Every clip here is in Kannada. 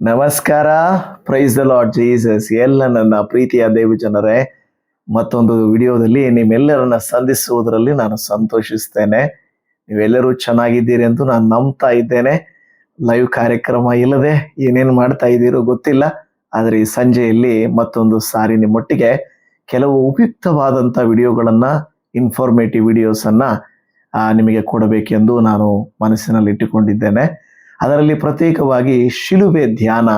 ನಮಸ್ಕಾರ. ಪ್ರೈಸ್ ದ ಲಾರ್ಡ್ ಜೀಸಸ್ ಎಲ್ಲ ನನ್ನ ಪ್ರೀತಿಯ ದೇವಿ ಜನರೇ, ಮತ್ತೊಂದು ವಿಡಿಯೋದಲ್ಲಿ ನಿಮ್ಮೆಲ್ಲರನ್ನ ಸಂಧಿಸುವುದರಲ್ಲಿ ನಾನು ಸಂತೋಷಿಸ್ತೇನೆ. ನೀವೆಲ್ಲರೂ ಚೆನ್ನಾಗಿದ್ದೀರಿ ಎಂದು ನಾನು ನಂಬ್ತಾ ಇದ್ದೇನೆ. ಲೈವ್ ಕಾರ್ಯಕ್ರಮ ಇಲ್ಲದೆ ಏನೇನು ಮಾಡ್ತಾ ಇದ್ದೀರೋ ಗೊತ್ತಿಲ್ಲ. ಆದರೆ ಈ ಸಂಜೆಯಲ್ಲಿ ಮತ್ತೊಂದು ಸಾರಿ ನಿಮ್ಮೊಟ್ಟಿಗೆ ಕೆಲವು ಉಪಯುಕ್ತವಾದಂಥ ವಿಡಿಯೋಗಳನ್ನ ಇನ್ಫಾರ್ಮೇಟಿವ್ ವಿಡಿಯೋಸನ್ನು ನಿಮಗೆ ಕೊಡಬೇಕೆಂದು ನಾನು ಮನಸ್ಸಿನಲ್ಲಿ ಇಟ್ಟುಕೊಂಡಿದ್ದೇನೆ ಅದರಲ್ಲಿ ಪ್ರತ್ಯೇಕವಾಗಿ ಶಿಲುಬೆ ಧ್ಯಾನ,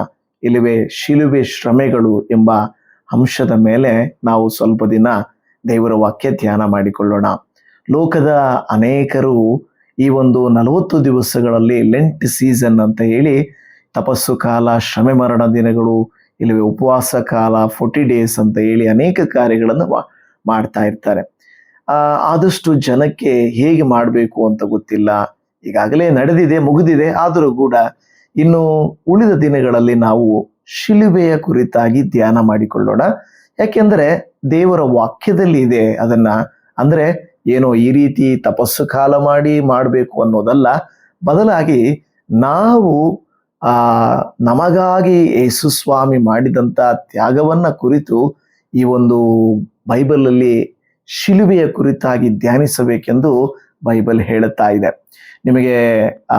ಇಲ್ಲವೇ ಶಿಲುಬೆ ಶ್ರಮೆಗಳು ಎಂಬ ಅಂಶದ ಮೇಲೆ ನಾವು ಸ್ವಲ್ಪ ದಿನ ದೇವರ ವಾಕ್ಯ ಧ್ಯಾನ ಮಾಡಿಕೊಳ್ಳೋಣ. ಲೋಕದ ಅನೇಕರು ಈ ಒಂದು ನಲವತ್ತು ದಿವಸಗಳಲ್ಲಿ ಲೆಂಟ್ ಸೀಸನ್ ಅಂತ ಹೇಳಿ ತಪಸ್ಸು ಕಾಲ, ಶ್ರಮೆ ಮರಣ ದಿನಗಳು, ಇಲ್ಲವೇ ಉಪವಾಸ ಕಾಲ ಫೋರ್ಟಿ ಡೇಸ್ ಅಂತ ಹೇಳಿ ಅನೇಕ ಕಾರ್ಯಗಳನ್ನು ಮಾಡ್ತಾ ಇರ್ತಾರೆ. ಆದಷ್ಟು ಜನಕ್ಕೆ ಹೇಗೆ ಮಾಡಬೇಕು ಅಂತ ಗೊತ್ತಿಲ್ಲ. ಈಗಾಗಲೇ ನಡೆದಿದೆ, ಮುಗಿದಿದೆ. ಆದರೂ ಕೂಡ ಇನ್ನು ಉಳಿದ ದಿನಗಳಲ್ಲಿ ನಾವು ಶಿಲುಬೆಯ ಕುರಿತಾಗಿ ಧ್ಯಾನ ಮಾಡಿಕೊಳ್ಳೋಣ. ಯಾಕೆಂದರೆ ದೇವರ ವಾಕ್ಯದಲ್ಲಿ ಇದೆ ಅದನ್ನ. ಅಂದ್ರೆ ಏನೋ ಈ ರೀತಿ ತಪಸ್ಸು ಕಾಲ ಮಾಡಿ ಮಾಡಬೇಕು ಅನ್ನೋದಲ್ಲ. ಬದಲಾಗಿ ನಾವು ಆ ನಮಗಾಗಿ ಯೇಸು ಸ್ವಾಮಿ ಮಾಡಿದಂತ ತ್ಯಾಗವನ್ನ ಕುರಿತು ಈ ಒಂದು ಬೈಬಲಲ್ಲಿ ಶಿಲುಬೆಯ ಕುರಿತಾಗಿ ಧ್ಯಾನಿಸಬೇಕೆಂದು ಬೈಬಲ್ ಹೇಳುತ್ತಾ ಇದೆ. ನಿಮಗೆ, ಆ,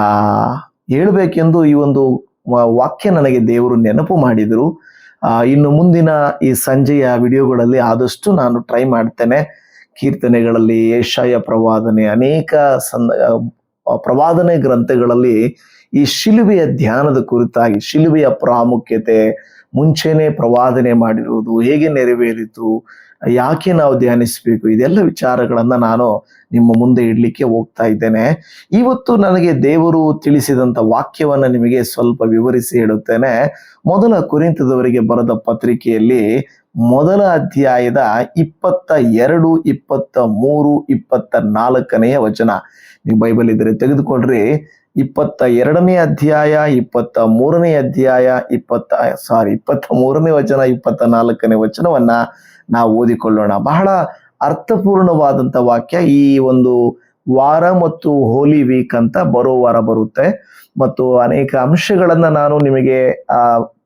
ಹೇಳಬೇಕೆಂದು ಈ ಒಂದು ವಾಕ್ಯ ನನಗೆ ದೇವರು ನೆನಪು ಮಾಡಿದರು. ಇನ್ನು ಮುಂದಿನ ಈ ಸಂಜೆಯ ವಿಡಿಯೋಗಳಲ್ಲಿ ಆದಷ್ಟು ನಾನು ಟ್ರೈ ಮಾಡ್ತೇನೆ. ಕೀರ್ತನೆಗಳಲ್ಲಿ, ಏಷಾಯ ಪ್ರವಾದನೆ, ಅನೇಕ ಸಂದ ಪ್ರವಾದನೆ ಗ್ರಂಥಗಳಲ್ಲಿ ಈ ಶಿಲುಬೆಯ ಧ್ಯಾನದ ಕುರಿತಾಗಿ, ಶಿಲುಬೆಯ ಪ್ರಾಮುಖ್ಯತೆ, ಮುಂಚೆನೆ ಪ್ರವಾದನೆ ಮಾಡಿರುವುದು, ಹೇಗೆ ನೆರವೇರಿತು ಯಾಕೆ ನಾವು ಧ್ಯಾನಿಸಬೇಕು? ಇದೆಲ್ಲ ವಿಚಾರಗಳನ್ನ ನಾನು ನಿಮ್ಮ ಮುಂದೆ ಇಡ್ಲಿಕ್ಕೆ ಹೋಗ್ತಾ ಇದ್ದೇನೆ. ಇವತ್ತು ನನಗೆ ದೇವರು ತಿಳಿಸಿದಂತ ವಾಕ್ಯವನ್ನ ನಿಮಗೆ ಸ್ವಲ್ಪ ವಿವರಿಸಿ ಹೇಳುತ್ತೇನೆ. ಮೊದಲ ಕುರಿತದವರಿಗೆ ಬರೆದ ಪತ್ರಿಕೆಯಲ್ಲಿ ಮೊದಲ ಅಧ್ಯಾಯದ ಇಪ್ಪತ್ತ ಎರಡು, ಇಪ್ಪತ್ತ ಮೂರು, ಇಪ್ಪತ್ತ ನಾಲ್ಕನೆಯ ವಚನ. ನೀವು ಬೈಬಲ್ ಇದ್ರೆ ತೆಗೆದುಕೊಂಡ್ರಿ ಇಪ್ಪತ್ತ ಎರಡನೇ ಅಧ್ಯಾಯ, ಇಪ್ಪತ್ತ ಮೂರನೇ ಅಧ್ಯಾಯ, ಇಪ್ಪತ್ತ ಸಾರಿ ಇಪ್ಪತ್ತ ಮೂರನೇ ವಚನ, ಇಪ್ಪತ್ತ ನಾಲ್ಕನೇ ವಚನವನ್ನ ನಾವು ಓದಿಕೊಳ್ಳೋಣ. ಬಹಳ ಅರ್ಥಪೂರ್ಣವಾದಂತ ವಾಕ್ಯ ಈ ಒಂದು ವಾರ ಮತ್ತು ಹೋಲಿ ವೀಕ್ ಅಂತ ಬರೋ ವಾರ ಬರುತ್ತೆ. ಮತ್ತು ಅನೇಕ ಅಂಶಗಳನ್ನು ನಾನು ನಿಮಗೆ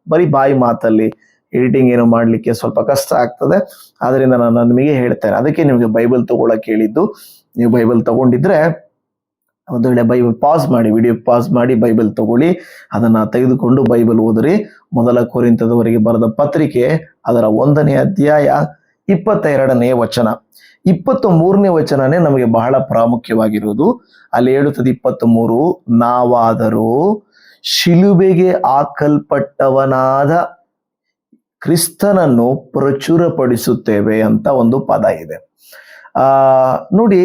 ಬರೀ ಬಾಯಿ ಮಾತಲ್ಲಿ ಎಡಿಟಿಂಗ್ ಏನು ಮಾಡಲಿಕ್ಕೆ ಸ್ವಲ್ಪ ಕಷ್ಟ ಆಗ್ತದೆ. ಆದ್ದರಿಂದ ನಾನು ನಿಮಗೆ ಹೇಳ್ತೇನೆ. ಅದಕ್ಕೆ ನಿಮಗೆ ಬೈಬಲ್ ತಗೊಳಕ್ ಹೇಳಿದ್ದು. ನೀವು ಬೈಬಲ್ ತಗೊಂಡಿದ್ರೆ ಒಂದು ವೇಳೆ ಬೈಬಲ್ ಪಾಸ್ ಮಾಡಿ ವಿಡಿಯೋ ಪಾಸ್ ಮಾಡಿ ಬೈಬಲ್ ತಗೊಳ್ಳಿ. ಅದನ್ನ ತೆಗೆದುಕೊಂಡು ಬೈಬಲ್ ಓದಿರಿ. ಮೊದಲ ಕೋರಿಂತದವರೆಗೆ ಬರೆದ ಪತ್ರಿಕೆ, ಅದರ ಒಂದನೇ ಅಧ್ಯಾಯ, ಇಪ್ಪತ್ತೆರಡನೇ ವಚನ. ಇಪ್ಪತ್ತ ಮೂರನೇ ವಚನನೇ ನಮಗೆ ಬಹಳ ಪ್ರಾಮುಖ್ಯವಾಗಿರುವುದು. ಅಲ್ಲಿ ಹೇಳುತ್ತದೆ ಇಪ್ಪತ್ತ್ ಮೂರು ನಾವಾದರೂ ಶಿಲುಬೆಗೆ ಹಾಕಲ್ಪಟ್ಟವನಾದ ಕ್ರಿಸ್ತನನ್ನು ಪ್ರಚುರಪಡಿಸುತ್ತೇವೆ ಅಂತ ಒಂದು ಪದ ಇದೆ. ಆ, ನೋಡಿ,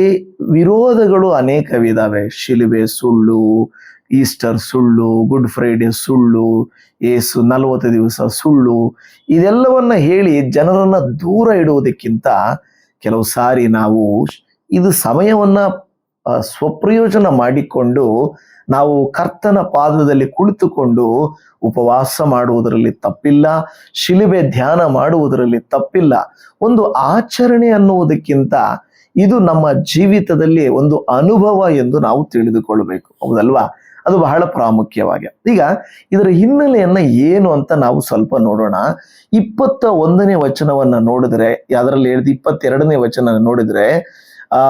ವಿರೋಧಗಳು ಅನೇಕವಿದಾವೆ ಶಿಲುಬೆ ಸುಳ್ಳು, ಈಸ್ಟರ್ ಸುಳ್ಳು, ಗುಡ್ ಫ್ರೈಡೆ ಸುಳ್ಳು, ಏಸು ನಲವತ್ತು ದಿವಸ ಸುಳ್ಳು. ಇದೆಲ್ಲವನ್ನ ಹೇಳಿ ಜನರನ್ನ ದೂರ ಇಡುವುದಕ್ಕಿಂತ ಕೆಲವು ಸಾರಿ ನಾವು ಇದು ಸಮಯವನ್ನ ಸ್ವಪ್ರಯೋಜನ ಮಾಡಿಕೊಂಡು ನಾವು ಕರ್ತನ ಪಾದದಲ್ಲಿ ಕುಳಿತುಕೊಂಡು ಉಪವಾಸ ಮಾಡುವುದರಲ್ಲಿ ತಪ್ಪಿಲ್ಲ, ಶಿಲುಬೆ ಧ್ಯಾನ ಮಾಡುವುದರಲ್ಲಿ ತಪ್ಪಿಲ್ಲ. ಒಂದು ಆಚರಣೆ ಅನ್ನುವುದಕ್ಕಿಂತ ಇದು ನಮ್ಮ ಜೀವಿತದಲ್ಲಿ ಒಂದು ಅನುಭವ ಎಂದು ನಾವು ತಿಳಿದುಕೊಳ್ಬೇಕು. ಹೌದಲ್ವಾ? ಅದು ಬಹಳ ಪ್ರಾಮುಖ್ಯವಾಗಿ. ಈಗ ಇದರ ಹಿನ್ನೆಲೆಯನ್ನ ಏನು ಅಂತ ನಾವು ಸ್ವಲ್ಪ ನೋಡೋಣ. ಇಪ್ಪತ್ತ ಒಂದನೇ ವಚನವನ್ನ ನೋಡಿದ್ರೆ, ಅದರಲ್ಲಿ ಹೇಳಿದ ಇಪ್ಪತ್ತೆರಡನೇ ವಚನ ನೋಡಿದ್ರೆ, ಆ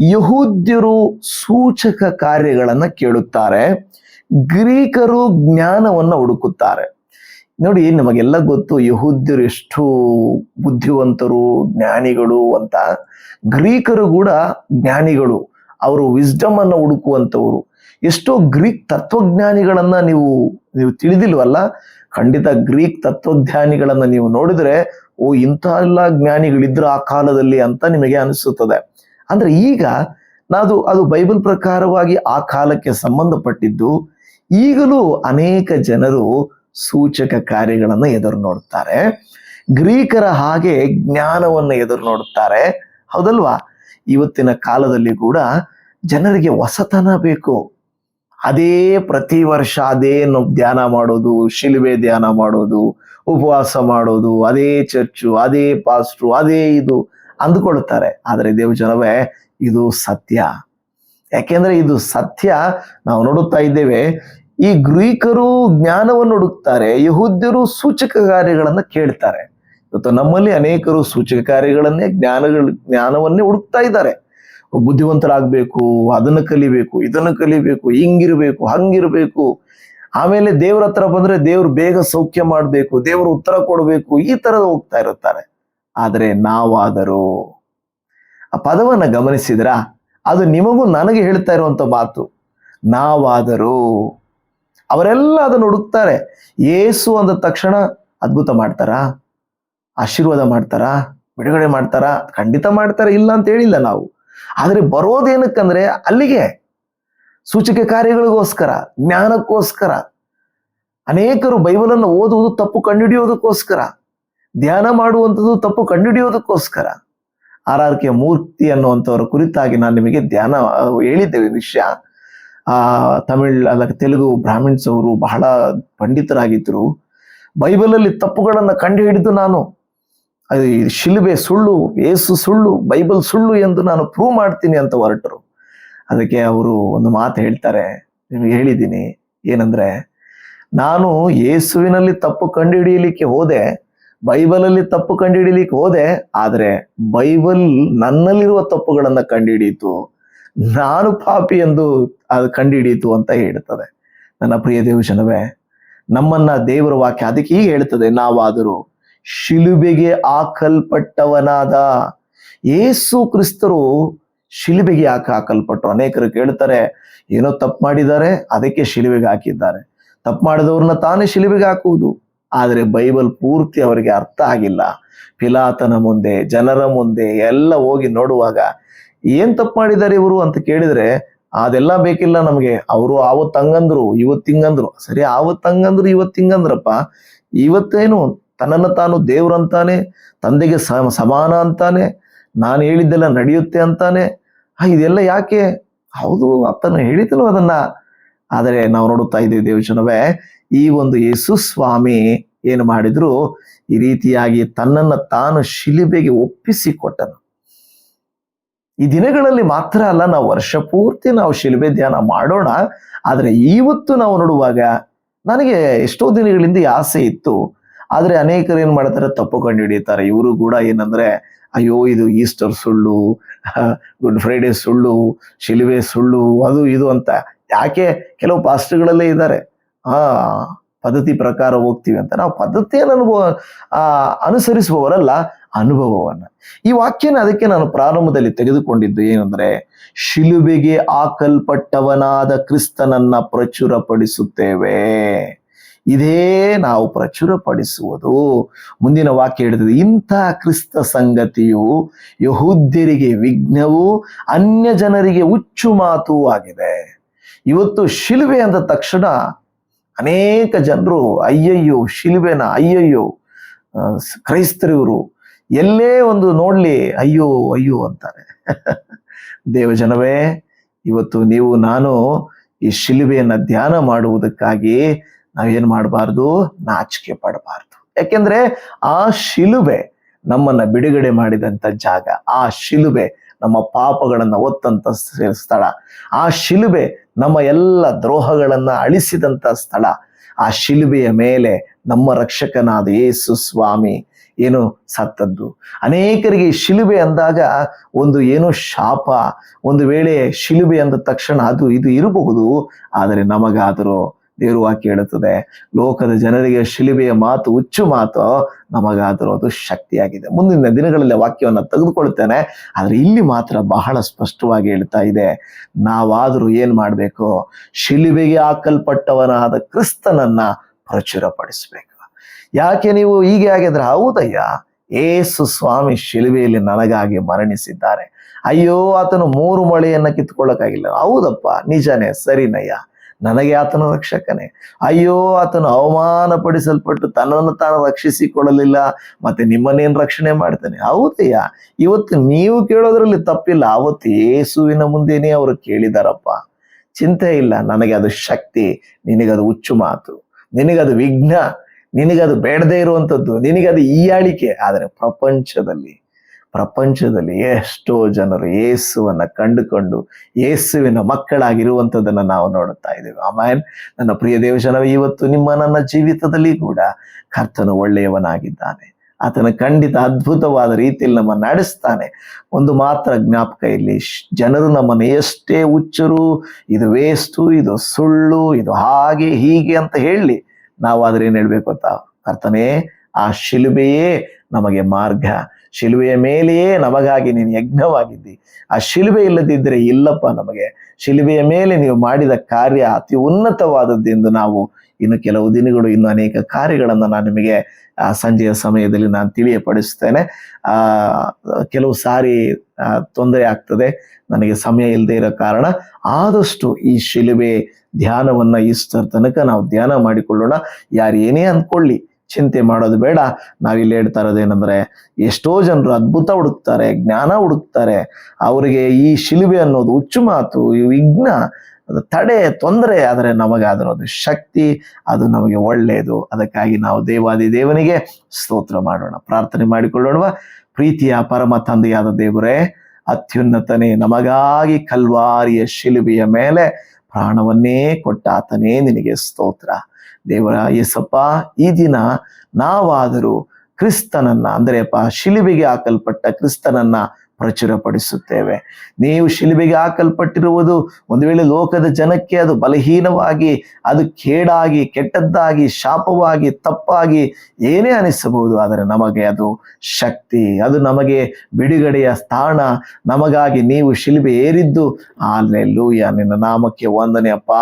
ಯಹೂದ್ಯರು ಸೂಚಕ ಕಾರ್ಯಗಳನ್ನ ಕೇಳುತ್ತಾರೆ. ಗ್ರೀಕರು ಜ್ಞಾನವನ್ನ ಹುಡುಕುತ್ತಾರೆ. ನೋಡಿ, ನಮಗೆಲ್ಲ ಗೊತ್ತು, ಯಹೂದ್ಯರು ಎಷ್ಟು ಬುದ್ಧಿವಂತರು, ಜ್ಞಾನಿಗಳು ಅಂತ. ಗ್ರೀಕರು ಕೂಡ ಜ್ಞಾನಿಗಳು. ಅವರು ವಿಸ್ಡಮ್ ಅನ್ನು ಹುಡುಕುವಂಥವ್ರು ಎಷ್ಟೋ ಗ್ರೀಕ್ ತತ್ವಜ್ಞಾನಿಗಳನ್ನ ನೀವು ನೀವು ತಿಳಿದಿಲ್ವಲ್ಲ? ಖಂಡಿತ ಗ್ರೀಕ್ ತತ್ವಜ್ಞಾನಿಗಳನ್ನ ನೀವು ನೋಡಿದ್ರೆ, ಓ ಇಂಥ ಎಲ್ಲ ಜ್ಞಾನಿಗಳಿದ್ರು ಆ ಕಾಲದಲ್ಲಿ ಅಂತ ನಿಮಗೆ ಅನಿಸುತ್ತದೆ. ಅಂದ್ರೆ ಈಗ ನಾದು ಅದು ಬೈಬಲ್ ಪ್ರಕಾರವಾಗಿ ಆ ಕಾಲಕ್ಕೆ ಸಂಬಂಧಪಟ್ಟಿದ್ದು ಈಗಲೂ ಅನೇಕ ಜನರು ಸೂಚಕ ಕಾರ್ಯಗಳನ್ನು ಎದುರು ನೋಡುತ್ತಾರೆ ಗ್ರೀಕರ ಹಾಗೆ ಜ್ಞಾನವನ್ನು ಎದುರು ನೋಡುತ್ತಾರೆ. ಹೌದಲ್ವಾ? ಇವತ್ತಿನ ಕಾಲದಲ್ಲಿ ಕೂಡ ಜನರಿಗೆ ಹೊಸತನ ಬೇಕು. ಅದೇ ಪ್ರತಿ ವರ್ಷ ಅದೇನು ಧ್ಯಾನ ಮಾಡೋದು, ಶಿಲುಬೆ ಧ್ಯಾನ ಮಾಡೋದು, ಉಪವಾಸ ಮಾಡೋದು, ಅದೇ ಚರ್ಚು, ಅದೇ ಪಾಸ್ಟ್ರು ಅದೇ ಇದು. ಅಂದುಕೊಳ್ಳುತ್ತಾರೆ. ಆದರೆ ದೇವ ಜನವೇ, ಇದು ಸತ್ಯ. ಯಾಕೆಂದ್ರೆ ಇದು ಸತ್ಯ ನಾವು ನೋಡುತ್ತಾ ಇದ್ದೇವೆ. ಈ ಗ್ರೀಕರು ಜ್ಞಾನವನ್ನು ಹುಡುಕ್ತಾರೆ, ಯಹೂದ್ಯರು ಸೂಚಕ ಕಾರ್ಯಗಳನ್ನು ಕೇಳ್ತಾರೆ. ಇವತ್ತು ನಮ್ಮಲ್ಲಿ ಅನೇಕರು ಸೂಚಕ ಕಾರ್ಯಗಳನ್ನೇ, ಜ್ಞಾನಗಳು, ಜ್ಞಾನವನ್ನೇ ಹುಡುಕ್ತಾ ಇದ್ದಾರೆ. ಬುದ್ಧಿವಂತರಾಗಬೇಕು, ಅದನ್ನು ಕಲಿಬೇಕು, ಇದನ್ನು ಕಲಿಬೇಕು, ಹಿಂಗಿರಬೇಕು, ಹಂಗಿರಬೇಕು. ಆಮೇಲೆ ದೇವ್ರ ಹತ್ರ ಬಂದ್ರೆ ದೇವ್ರು ಬೇಗ ಸೌಖ್ಯ ಮಾಡಬೇಕು, ದೇವರು ಉತ್ತರ ಕೊಡಬೇಕು, ಈ ತರದ ಹೋಗ್ತಾ ಇರುತ್ತಾರೆ. ಆದರೆ ನಾವಾದರೂ? ಆ ಪದವನ್ನು ಗಮನಿಸಿದ್ರ? ಅದು ನಿಮಗೂ ನನಗೆ ಹೇಳ್ತಾ ಇರುವಂತ ಮಾತು. ನಾವಾದರೂ? ಅವರೆಲ್ಲ ಅದನ್ನು ಹುಡುಕ್ತಾರೆ. ಏಸು ಅಂದ ತಕ್ಷಣ ಅದ್ಭುತ ಮಾಡ್ತಾರಾ? ಆಶೀರ್ವಾದ ಮಾಡ್ತಾರಾ? ಬಿಡುಗಡೆ ಮಾಡ್ತಾರಾ? ಖಂಡಿತ ಮಾಡ್ತಾರೆ, ಇಲ್ಲ ಅಂತ ಹೇಳಿಲ್ಲ ನಾವು. ಆದರೆ ಬರೋದೇನಕ್ಕಂದ್ರೆ ಅಲ್ಲಿಗೆ ಸೂಚಕ ಕಾರ್ಯಗಳಿಗೋಸ್ಕರ, ಜ್ಞಾನಕ್ಕೋಸ್ಕರ, ಅನೇಕರು ಬೈಬಲನ್ನು ಓದುವುದು ತಪ್ಪು ಕಂಡುಹಿಡಿಯೋದಕ್ಕೋಸ್ಕರ ಧ್ಯಾನ ಮಾಡುವಂಥದ್ದು ತಪ್ಪು ಕಂಡುಹಿಡಿಯೋದಕ್ಕೋಸ್ಕರ ಆರ್ ಆರ್ ಕೆ ಮೂರ್ತಿ ಅನ್ನುವಂಥವ್ರ ಕುರಿತಾಗಿ ನಾನು ನಿಮಗೆ ಧ್ಯಾನ, ಹೇಳಿದ್ದೇವೆ ವಿಷಯ. ಆ, ತಮಿಳ್, ಅಲ್ಲ, ತೆಲುಗು ಬ್ರಾಹ್ಮಿಣ್ಸ್ ಅವರು ಬಹಳ ಪಂಡಿತರಾಗಿದ್ದರು. ಬೈಬಲಲ್ಲಿ ತಪ್ಪುಗಳನ್ನು ಕಂಡು ಹಿಡಿದು ನಾನು, ಅದು ಶಿಲುಬೆ ಸುಳ್ಳು, ಏಸು ಸುಳ್ಳು, ಬೈಬಲ್ ಸುಳ್ಳು ಎಂದು ನಾನು ಪ್ರೂವ್ ಮಾಡ್ತೀನಿ ಅಂತ ಹೊರಟರು. ಅದಕ್ಕೆ ಅವರು ಒಂದು ಮಾತು ಹೇಳ್ತಾರೆ, ನಿಮಗೆ ಹೇಳಿದ್ದೀನಿ. ಏನಂದ್ರೆ, ನಾನು ಏಸುವಿನಲ್ಲಿ ತಪ್ಪು ಕಂಡುಹಿಡಿಯಲಿಕ್ಕೆ ಹೋದೆ ಬೈಬಲಲ್ಲಿ ತಪ್ಪು ಕಂಡುಹಿಡಿಯಲಿಕ್ಕೆ ಹೋದೆ, ಆದರೆ ಬೈಬಲ್ ನನ್ನಲ್ಲಿರುವ ತಪ್ಪುಗಳನ್ನು ಕಂಡುಹಿಡಿಯಿತು. ನಾನು ಪಾಪಿ ಎಂದು ಅದು ಕಂಡುಹಿಡಿಯಿತು ಅಂತ ಹೇಳ್ತದೆ. ನನ್ನ ಪ್ರಿಯ ದೇವಜನವೇ, ನಮ್ಮನ್ನ ದೇವರ ವಾಕ್ಯ ಅದಕ್ಕೆ ಹೀಗೆ ಹೇಳ್ತದೆ, ನಾವಾದರೂ ಶಿಲುಬೆಗೆ ಹಾಕಲ್ಪಟ್ಟವನಾದ ಏಸು ಕ್ರಿಸ್ತರು ಶಿಲುಬೆಗೆ ಯಾಕೆ ಹಾಕಲ್ಪಟ್ಟು ಅನೇಕರು ಕೇಳ್ತಾರೆ, ಏನೋ ತಪ್ಪು ಮಾಡಿದ್ದಾರೆ, ಅದಕ್ಕೆ ಶಿಲುಬೆಗೆ ಹಾಕಿದ್ದಾರೆ. ತಪ್ಪು ಮಾಡಿದವ್ರನ್ನ ತಾನೇ ಶಿಲುಬೆಗೆ ಹಾಕುವುದು. ಆದರೆ ಬೈಬಲ್ ಪೂರ್ತಿ ಅವರಿಗೆ ಅರ್ಥ ಆಗಿಲ್ಲ. ಪಿಲಾತನ ಮುಂದೆ, ಜನರ ಮುಂದೆ ಎಲ್ಲ ಹೋಗಿ ನೋಡುವಾಗ ಏನ್ ತಪ್ಪು ಮಾಡಿದ್ದಾರೆ ಇವರು ಅಂತ ಕೇಳಿದ್ರೆ ಅದೆಲ್ಲ ಬೇಕಿಲ್ಲ ನಮಗೆ. ಅವರು ಆವತ್ತು ಹಂಗಂದ್ರು ಇವತ್ತು ಹಿಂಗಂದ್ರು. ಸರಿ ಆವತ್ತು ಹಂಗಂದ್ರು ಇವತ್ತು ಹಿಂಗಂದ್ರಪ್ಪ. ಇವತ್ತೇನು ತನ್ನನ್ನು ತಾನು ದೇವ್ರಂತಾನೆ ತಂದೆಗೆ ಸಮಾನ ಅಂತಾನೆ, ನಾನು ಹೇಳಿದ್ದೆಲ್ಲ ನಡೆಯುತ್ತೆ ಅಂತಾನೆ. ಇದೆಲ್ಲ ಯಾಕೆ? ಹೌದು ಅತ್ತನು ಹೇಳಿದನು ಅದನ್ನ? ಆದರೆ ನಾವು ನೋಡುತ್ತಾ ಇದ್ದೀವಿ ದೇವಜನವೇ ಈ ಒಂದು ಯೇಸು ಸ್ವಾಮಿ ಏನು ಮಾಡಿದ್ರು? ಈ ರೀತಿಯಾಗಿ ತನ್ನನ್ನ ತಾನು ಶಿಲುಬೆಗೆ ಒಪ್ಪಿಸಿಕೊಟ್ಟನು ಈ ದಿನಗಳಲ್ಲಿ ಮಾತ್ರ ಅಲ್ಲ, ನಾವು ವರ್ಷ ಪೂರ್ತಿ ನಾವು ಶಿಲುಬೆ ಧ್ಯಾನ ಮಾಡೋಣ. ಆದರೆ ಇವತ್ತು ನಾವು ನೋಡುವಾಗ ನನಗೆ ಎಷ್ಟೋ ದಿನಗಳಿಂದ ಆಸೆ ಇತ್ತು. ಆದರೆ ಅನೇಕರು ಏನ್ ಮಾಡ್ತಾರೆ? ತಪ್ಪು ಕಂಡು ಹಿಡಿಯುತ್ತಾರೆ ಇವರು ಕೂಡ ಏನಂದ್ರೆ, ಅಯ್ಯೋ, ಇದು ಈಸ್ಟರ್ ಸುಳ್ಳು, ಗುಡ್ ಫ್ರೈಡೇ ಸುಳ್ಳು, ಶಿಲುಬೆ ಸುಳ್ಳು, ಅದು ಇದು ಅಂತ. ಯಾಕೆ? ಕೆಲವು ಪಾಸ್ಟ್ಗಳಲ್ಲೇ ಇದ್ದಾರೆ. ಆ ಪದ್ಧತಿ ಪ್ರಕಾರ ಹೋಗ್ತೀವಿ ಅಂತ. ನಾವು ಪದ್ಧತಿಯನ್ನು ಅನುಭವ, ಆ, ಅನುಸರಿಸುವವರಲ್ಲ, ಅನುಭವವನ್ನ. ಈ ವಾಕ್ಯನ ಅದಕ್ಕೆ ನಾನು ಪ್ರಾರಂಭದಲ್ಲಿ ತೆಗೆದುಕೊಂಡಿದ್ದು ಏನಂದ್ರೆ, ಶಿಲುಬೆಗೆ ಹಾಕಲ್ಪಟ್ಟವನಾದ ಕ್ರಿಸ್ತನನ್ನ ಪ್ರಚುರಪಡಿಸುತ್ತೇವೆ. ಇದೇ ನಾವು ಪ್ರಚುರಪಡಿಸುವುದು. ಮುಂದಿನ ವಾಕ್ಯ ಹೇಳ್ತದೆ, ಇಂಥ ಕ್ರಿಸ್ತ ಸಂಗತಿಯು ಯಹೂದ್ಯರಿಗೆ ವಿಘ್ನವು ಅನ್ಯ ಜನರಿಗೆ ಹುಚ್ಚು ಮಾತು ಆಗಿದೆ. ಇವತ್ತು ಶಿಲುಬೆ ಅಂದ ತಕ್ಷಣ ಅನೇಕ ಜನರು ಅಯ್ಯಯ್ಯೋ, ಶಿಲುಬೆನ, ಅಯ್ಯಯ್ಯೋ ಕ್ರೈಸ್ತರಿವರು, ಎಲ್ಲೇ ಒಂದು ನೋಡಲಿ, ಅಯ್ಯೋ ಅಯ್ಯೋ ಅಂತಾರೆ. ದೇವಜನವೇ ಇವತ್ತು ನೀವು, ನಾನು ಈ ಶಿಲುಬೆಯನ್ನ ಧ್ಯಾನ ಮಾಡುವುದಕ್ಕಾಗಿ ನಾವೇನು ಮಾಡಬಾರ್ದು? ನಾಚಿಕೆ ಪಡಬಾರ್ದು. ಯಾಕೆಂದ್ರೆ ಆ ಶಿಲುಬೆ ನಮ್ಮನ್ನ ಬಿಡುಗಡೆ ಮಾಡಿದಂತ ಜಾಗ, ಆ ಶಿಲುಬೆ ನಮ್ಮ ಪಾಪಗಳನ್ನು ಒತ್ತಂತ ಸ್ಥಳ. ಆ ಶಿಲುಬೆ ನಮ್ಮ ಎಲ್ಲ ದ್ರೋಹಗಳನ್ನ ಅಳಿಸಿದಂತ ಸ್ಥಳ. ಆ ಶಿಲುಬೆಯ ಮೇಲೆ ನಮ್ಮ ರಕ್ಷಕನಾದ ಯೇಸು ಸ್ವಾಮಿ ಏನು ಸತ್ತದ್ದು. ಅನೇಕರಿಗೆ ಶಿಲುಬೆ ಅಂದಾಗ ಒಂದು ಏನೋ ಶಾಪ, ಒಂದು ವೇಳೆ ಶಿಲುಬೆ ಅಂದ ತಕ್ಷಣ ಅದು, ಇದು ಇರಬಹುದು, ಆದರೆ ನಮಗಾದರೂ ದೇವರು ವಾಕ್ಯ ಹೇಳುತ್ತದೆ, ಲೋಕದ ಜನರಿಗೆ ಶಿಲುಬೆಯ ಮಾತು, ಹುಚ್ಚು ಮಾತು ನಮಗಾದರೂ ಅದು ಶಕ್ತಿಯಾಗಿದೆ. ಮುಂದಿನ ದಿನಗಳಲ್ಲಿ ವಾಕ್ಯವನ್ನು ತೆಗೆದುಕೊಳ್ತೇನೆ ಆದರೆ ಇಲ್ಲಿ ಮಾತ್ರ ಬಹಳ ಸ್ಪಷ್ಟವಾಗಿ ಹೇಳ್ತಾ ಇದೆ, ನಾವಾದರೂ ಏನ್ ಮಾಡಬೇಕು? ಶಿಲುಬೆಗೆ ಹಾಕಲ್ಪಟ್ಟವನಾದ ಕ್ರಿಸ್ತನನ್ನ ಪ್ರಚುರಪಡಿಸ್ಬೇಕು. ಯಾಕೆ ನೀವು ಹೀಗೆ ಆಗಿದ್ರೆ? ಹೌದಯ್ಯ, ಏಸು ಸ್ವಾಮಿ ಶಿಲುಬೆಯಲ್ಲಿ ನನಗಾಗಿ ಮರಣಿಸಿದ್ದಾರೆ. ಅಯ್ಯೋ, ಆತನು ಮೂರು ಮಳೆಯನ್ನ ಕಿತ್ಕೊಳ್ಳೋಕ್ಕಾಗಿಲ್ಲ ಹೌದಪ್ಪ, ನಿಜನೇ, ಸರಿನಯ್ಯ. ನನಗೆ ಆತನ ರಕ್ಷಕನೇ. ಅಯ್ಯೋ, ಆತನು ಅವಮಾನಪಡಿಸಲ್ಪಟ್ಟು ತನ್ನನ್ನು ತಾನು ರಕ್ಷಿಸಿಕೊಳ್ಳಲಿಲ್ಲ, ಮತ್ತೆ ನಿಮ್ಮನ್ನೇನು ರಕ್ಷಣೆ ಮಾಡ್ತಾನೆ? ಹೌದಯ್ಯ. ಇವತ್ತು ನೀವು ಕೇಳೋದ್ರಲ್ಲಿ ತಪ್ಪಿಲ್ಲ. ಅವತ್ತು ಯೇಸುವಿನ ಮುಂದೆನೇ ಅವರು ಕೇಳಿದಾರಪ್ಪ. ಚಿಂತೆ ಇಲ್ಲ. ನನಗೆ ಅದು ಶಕ್ತಿ, ನಿನಗದು ಹುಚ್ಚು ಮಾತು, ನಿನಗದು ವಿಘ್ನ, ನಿನಗದು ಬೇಡದೇ ಇರುವಂಥದ್ದು, ನಿನಗದು ಈಯಾಳಿಕೆ ಆದರೆ ಪ್ರಪಂಚದಲ್ಲಿ ಪ್ರಪಂಚದಲ್ಲಿ ಎಷ್ಟೋ ಜನರು ಯೇಸುವನ್ನು ಕಂಡುಕೊಂಡು ಯೇಸುವಿನ ಮಕ್ಕಳಾಗಿರುವಂಥದ್ದನ್ನು ನಾವು ನೋಡುತ್ತಾ ಇದ್ದೇವೆ. ಆಮೇಲೆ ನನ್ನ ಪ್ರಿಯ ದೇವಜನವೇ, ಇವತ್ತು ನಿಮ್ಮ ನನ್ನ ಜೀವಿತದಲ್ಲಿ ಕೂಡ ಕರ್ತನು ಒಳ್ಳೆಯವನಾಗಿದ್ದಾನೆ. ಆತನ ಖಂಡಿತ ಅದ್ಭುತವಾದ ರೀತಿಯಲ್ಲಿ ನಮ್ಮ ನಡೆಸ್ತಾನೆ. ಒಂದು ಮಾತ್ರ ಜ್ಞಾಪಕ ಇಲ್ಲಿ, ಜನರು ನಮ್ಮನ್ನು ಎಷ್ಟೇ ಹುಚ್ಚರು, ಇದು ವೇಸ್ಟು, ಇದು ಸುಳ್ಳು, ಇದು ಹಾಗೆ ಹೀಗೆ ಅಂತ ಹೇಳಿ ನಾವು ಆದರೆ ಏನು ಹೇಳ್ಬೇಕು ಅಂತ ಕರ್ತನೇ, ಆ ಶಿಲುಬೆಯೇ ನಮಗೆ ಮಾರ್ಗ. ಶಿಲುಬೆಯ ಮೇಲೆಯೇ ನಮಗಾಗಿ ನೀನು ಯಜ್ಞವಾಗಿದ್ದಿ. ಆ ಶಿಲುಬೆ ಇಲ್ಲದಿದ್ದರೆ ಇಲ್ಲಪ್ಪ ನಮಗೆ. ಶಿಲುಬೆಯ ಮೇಲೆ ನೀವು ಮಾಡಿದ ಕಾರ್ಯ ಅತಿ ಉನ್ನತವಾದದ್ದು ಎಂದು ನಾವು ಇನ್ನು ಕೆಲವು ದಿನಗಳು, ಇನ್ನು ಅನೇಕ ಕಾರ್ಯಗಳನ್ನು ನಾನು ನಿಮಗೆ ಆ ಸಂಜೆಯ ಸಮಯದಲ್ಲಿ ನಾನು ತಿಳಿಯಪಡಿಸ್ತೇನೆ ಆ, ಕೆಲವು ಸಾರಿ ತೊಂದರೆ ಆಗ್ತದೆ. ನನಗೆ ಸಮಯ ಇಲ್ಲದೆ ಇರೋ ಕಾರಣ ಆದಷ್ಟು ಈ ಶಿಲುಬೆ ಧ್ಯಾನವನ್ನ ಈಸ್ಟರ್ ತನಕ ನಾವು ಧ್ಯಾನ ಮಾಡಿಕೊಳ್ಳೋಣ. ಯಾರು ಏನೇ ಅಂದ್ಕೊಳ್ಳಿ ಚಿಂತೆ ಮಾಡೋದು ಬೇಡ. ನಾವಿಲ್ಲಿ ಹೇಳ್ತಾ ಏನಂದ್ರೆ, ಎಷ್ಟೋ ಜನರು ಅದ್ಭುತ ಹುಡುಕ್ತಾರೆ, ಜ್ಞಾನ ಹುಡುಕ್ತಾರೆ. ಅವರಿಗೆ ಈ ಶಿಲುಬೆ ಅನ್ನೋದು ಹುಚ್ಚು ಮಾತು, ಈ ವಿಘ್ನ, ಅದು ತಡೆ, ತೊಂದರೆ, ಆದರೆ ನಮಗಾದರೂ ಅದು ಶಕ್ತಿ, ಅದು ನಮಗೆ ಒಳ್ಳೆಯದು. ಅದಕ್ಕಾಗಿ ನಾವು ದೇವಾದಿ ದೇವನಿಗೆ ಸ್ತೋತ್ರ ಮಾಡೋಣ. ಪ್ರಾರ್ಥನೆ ಮಾಡಿಕೊಳ್ಳೋಣ ಪ್ರೀತಿಯ ಪರಮ ತಂದೆಯಾದ ದೇವರೇ, ಅತ್ಯುನ್ನತನೇ, ನಮಗಾಗಿ ಕಲ್ವಾರಿಯ ಶಿಲುಬೆಯ ಮೇಲೆ ಪ್ರಾಣವನ್ನೇ ಕೊಟ್ಟ ಆತನೇ ನಿನಗೆ ಸ್ತೋತ್ರ. ದೇವರ ಯೇಸಪ್ಪ ಈ ದಿನ ನಾವಾದರೂ ಕ್ರಿಸ್ತನನ್ನ ಅಂದ್ರೆ ಅಪ್ಪ ಶಿಲುಬೆಗೆ ಹಾಕಲ್ಪಟ್ಟ ಕ್ರಿಸ್ತನನ್ನ ಪ್ರಚುರಪಡಿಸುತ್ತೇವೆ. ನೀವು ಶಿಲುಬೆಗೆ ಹಾಕಲ್ಪಟ್ಟಿರುವುದು ಒಂದು ವೇಳೆ ಲೋಕದ ಜನಕ್ಕೆ ಅದು ಬಲಹೀನವಾಗಿ, ಅದು ಕೇಡಾಗಿ, ಕೆಟ್ಟದ್ದಾಗಿ, ಶಾಪವಾಗಿ, ತಪ್ಪಾಗಿ ಏನೇ ಅನಿಸಬಹುದು, ಆದರೆ ನಮಗೆ ಅದು ಶಕ್ತಿ, ಅದು ನಮಗೆ ಬಿಡುಗಡೆಯ ಸ್ಥಾನ, ನಮಗಾಗಿ ನೀವು ಶಿಲುಬೆ ಏರಿದ್ದು ಲೂಯ ನಿನ್ನ ನಾಮಕ್ಕೆ ವಂದನೆ, ಅಪ್ಪ.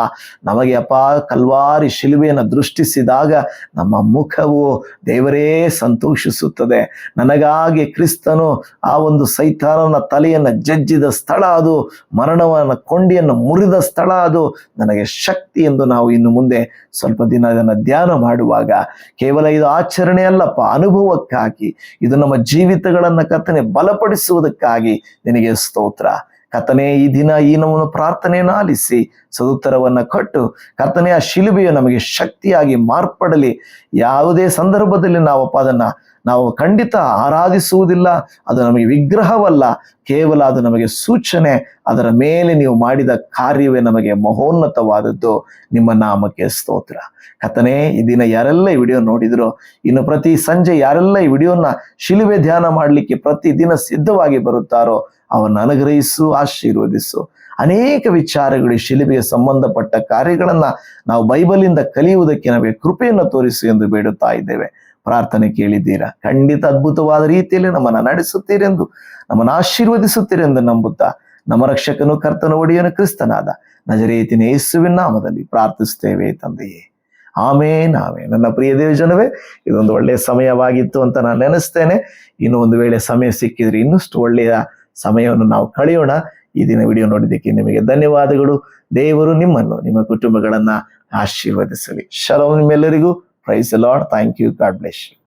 ನಮಗೆ ಅಪ್ಪ, ಕಲ್ವಾರಿ ಶಿಲುಬೆಯನ್ನು ದೃಷ್ಟಿಸಿದಾಗ ನಮ್ಮ ಮುಖವು ದೇವರೇ ಸಂತೋಷಿಸುತ್ತದೆ. ನನಗಾಗಿ ಕ್ರಿಸ್ತನು ಆ ಒಂದು ಸೈತಾನನ ತಲೆಯನ್ನು ಜಜ್ಜಿದ ಸ್ಥಳ ಅದು, ಮರಣವನ್ನ ಕೊಂಡಿಯನ್ನು ಮುರಿದ ಸ್ಥಳ ಅದು. ನನಗೆ ಶಕ್ತಿ ಎಂದು ನಾವು ಇನ್ನು ಮುಂದೆ ಸ್ವಲ್ಪ ದಿನ ಅದನ್ನು ಧ್ಯಾನ ಮಾಡುವಾಗ ಕೇವಲ ಇದು ಆಚರಣೆ ಅಲ್ಲಪ್ಪ, ಅನುಭವಕ್ಕಾಗಿ. ಇದು ನಮ್ಮ ಜೀವಿತಗಳನ್ನ ಕಥನೆ ಬಲಪಡಿಸುವುದಕ್ಕಾಗಿ ನಿನಗೆ ಸ್ತೋತ್ರ. ಕಥನೆ ಈ ದಿನ ಈ ನಮ್ಮನ್ನು ಪ್ರಾರ್ಥನೆಯನ್ನು ಆಲಿಸಿ ಸದುತ್ತರವನ್ನ ಕೊಟ್ಟು ಕಥನೆಯ ಶಿಲುಬೆಯು ನಮಗೆ ಶಕ್ತಿಯಾಗಿ ಮಾರ್ಪಡಲಿ. ಯಾವುದೇ ಸಂದರ್ಭದಲ್ಲಿ ನಾವಪ್ಪ ಅದನ್ನ ನಾವು ಖಂಡಿತ ಆರಾಧಿಸುವುದಿಲ್ಲ, ಅದು ನಮಗೆ ವಿಗ್ರಹವಲ್ಲ, ಕೇವಲ ಅದು ನಮಗೆ ಸೂಚನೆ, ಅದರ ಮೇಲೆ ನೀವು ಮಾಡಿದ ಕಾರ್ಯವೇ ನಮಗೆ ಮಹೋನ್ನತವಾದದ್ದು. ನಿಮ್ಮ ನಾಮಕ್ಕೆ ಸ್ತೋತ್ರ. ಕತನೆ ಈ ದಿನ ಯಾರೆಲ್ಲ ಈ ವಿಡಿಯೋ ನೋಡಿದ್ರು, ಇನ್ನು ಪ್ರತಿ ಸಂಜೆ ಯಾರೆಲ್ಲ ಈ ವಿಡಿಯೋನ ಶಿಲುವೆ ಧ್ಯಾನ ಮಾಡಲಿಕ್ಕೆ ಪ್ರತಿ ದಿನ ಸಿದ್ಧವಾಗಿ ಬರುತ್ತಾರೋ, ಅವನ್ನ ಅನುಗ್ರಹಿಸು, ಆಶೀರ್ವದಿಸು. ಅನೇಕ ವಿಚಾರಗಳು ಶಿಲುಬೆಗೆ ಸಂಬಂಧಪಟ್ಟ ಕಾರ್ಯಗಳನ್ನ ನಾವು ಬೈಬಲಿಂದ ಕಲಿಯುವುದಕ್ಕೆ ನಮಗೆ ಕೃಪೆಯನ್ನು ತೋರಿಸು ಎಂದು ಬೇಡುತ್ತಾ ಇದ್ದೇವೆ. ಪ್ರಾರ್ಥನೆ ಕೇಳಿದ್ದೀರಾ? ಖಂಡಿತ ಅದ್ಭುತವಾದ ರೀತಿಯಲ್ಲಿ ನಮ್ಮನ್ನ ನಡೆಸುತ್ತೀರೆಂದು, ನಮ್ಮನ್ನು ಆಶೀರ್ವದಿಸುತ್ತೀರೆಂದು ನಂಬುತ್ತಾ, ನಮ್ಮ ರಕ್ಷಕನು ಕರ್ತನ ಒಡೆಯನು ಕ್ರಿಸ್ತನಾದ ನಜರೇತಿನ ಯೇಸುವಿನ ನಾಮದಲ್ಲಿ ಪ್ರಾರ್ಥಿಸ್ತೇವೆ ತಂದೆಯೇ. ಆಮೇನ್ ಆಮೇನ್. ನನ್ನ ಪ್ರಿಯ ದೇವಜನವೇ, ಇದೊಂದು ಒಳ್ಳೆಯ ಸಮಯವಾಗಿತ್ತು ಅಂತ ನಾನು ನೆನೆಸ್ತೇನೆ. ಇನ್ನು ಒಂದು ವೇಳೆ ಸಮಯ ಸಿಕ್ಕಿದ್ರೆ ಇನ್ನಷ್ಟು ಒಳ್ಳೆಯ ಸಮಯವನ್ನು ನಾವು ಕಳೆಯೋಣ. ಈ ದಿನ ವಿಡಿಯೋ ನೋಡಿದ್ದಕ್ಕೆ ನಿಮಗೆ ಧನ್ಯವಾದಗಳು. ದೇವರು ನಿಮ್ಮನ್ನು, ನಿಮ್ಮ ಕುಟುಂಬಗಳನ್ನ ಆಶೀರ್ವದಿಸಲಿ. ಶಲೋ ನಿಮ್ಮೆಲ್ಲರಿಗೂ. Praise Lord thank you God bless you